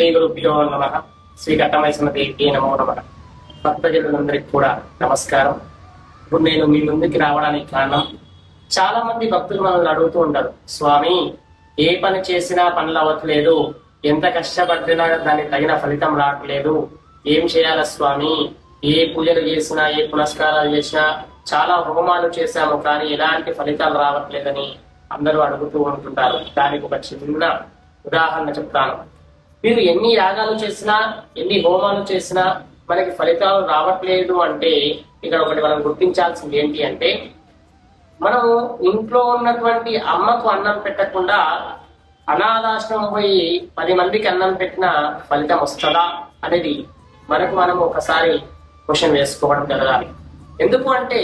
శ్రీ గురుభ్యో నమ. శ్రీ ఘట్టమైసిన దేవికి నమో నమ. భక్తజనులందరికీ కూడా నమస్కారం. ఇప్పుడు నేను మీ ముందుకి రావడానికి కారణం చాలా మంది భక్తులు మనల్ని అడుగుతూ ఉంటారు స్వామి ఏ పని చేసినా పనులు అవ్వట్లేదు. ఎంత కష్టపడినా దానికి తగిన ఫలితం రావట్లేదు. ఏం చేయాల స్వామి? ఏ పూజలు చేసినా ఏ పునస్కారాలు చేసినా చాలా హోమాలు చేశాము కానీ ఎలాంటి ఫలితాలు రావట్లేదని అందరూ అడుగుతూ ఉంటుంటారు. దానికి ఒక చిన్న ఉదాహరణ చెప్తాను. మీరు ఎన్ని యాగాలు చేసినా ఎన్ని హోమాలు చేసినా మనకి ఫలితాలు రావట్లేదు అంటే ఇక్కడ ఒకటి మనం గుర్తించాల్సింది ఏంటి అంటే మనం ఇంట్లో ఉన్నటువంటి అమ్మకు అన్నం పెట్టకుండా అనాథాశ్రమం పోయి పది మందికి అన్నం పెట్టిన ఫలితం వస్తుందా అనేది మనకు మనం ఒకసారి క్వశ్చన్ వేసుకోవడం జరగాలి. ఎందుకు అంటే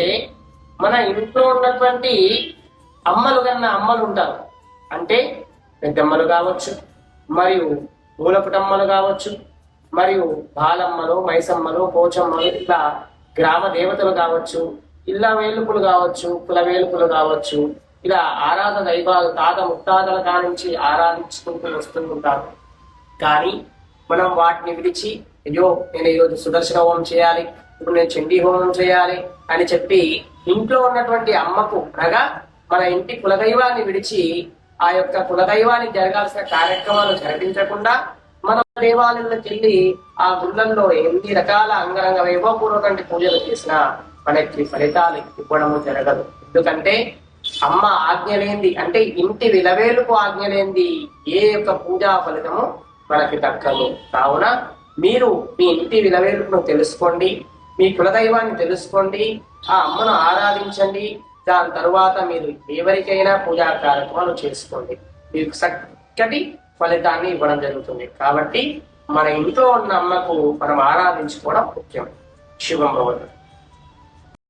మన ఇంట్లో ఉన్నటువంటి అమ్మలు కన్నా అమ్మలు ఉంటారు. అంటే పెద్దమ్మలు కావచ్చు మరియు మూలపుటమ్మలు కావచ్చు మరియు బాలమ్మలు మైసమ్మలు పోచమ్మలు ఇట్లా గ్రామ దేవతలు కావచ్చు ఇళ్ళ వేలుపులు కావచ్చు కుల వేలుపులు కావచ్చు ఇలా ఆరాధ దైవాలు తాత ముత్తాతల కానించి ఆరాధించుకుంటూ వస్తుంటారు కానీ మనం వాటిని విడిచి అయ్యో నేను ఈరోజు సుదర్శన హోమం చేయాలి ఇప్పుడు నేను చండీ హోమం చేయాలి అని చెప్పి ఇంట్లో ఉన్నటువంటి అమ్మకు అనగా మన ఇంటి కులదైవాన్ని విడిచి ఆ యొక్క కులదైవానికి జరగాల్సిన కార్యక్రమాలు జరిపించకుండా మన దేవాలయంలోకి వెళ్ళి ఆ గుళ్ళల్లో ఎన్ని రకాల అంగరంగ వైభవపూర్వకంటి పూజలు చేసినా మనకి ఫలితాలు ఇవ్వడము జరగదు. ఎందుకంటే అమ్మ ఆజ్ఞ లేనిది అంటే ఇంటి విలవేలుకు ఆజ్ఞ లేనిది ఏ యొక్క పూజా ఫలితము మనకి దక్కదు. కావున మీరు మీ ఇంటి విలవేలుపును తెలుసుకోండి మీ కులదైవాన్ని తెలుసుకోండి ఆ అమ్మను ఆరాధించండి దాని తరువాత మీరు ఎవరికైనా పూజా కార్యక్రమాలు చేసుకోండి. మీకు చక్కటి ఫలితాన్ని ఇవ్వడం జరుగుతుంది. కాబట్టి మన ఇంట్లో ఉన్న అమ్మకు మనం ఆరాధించుకోవడం ముఖ్యం. శుభం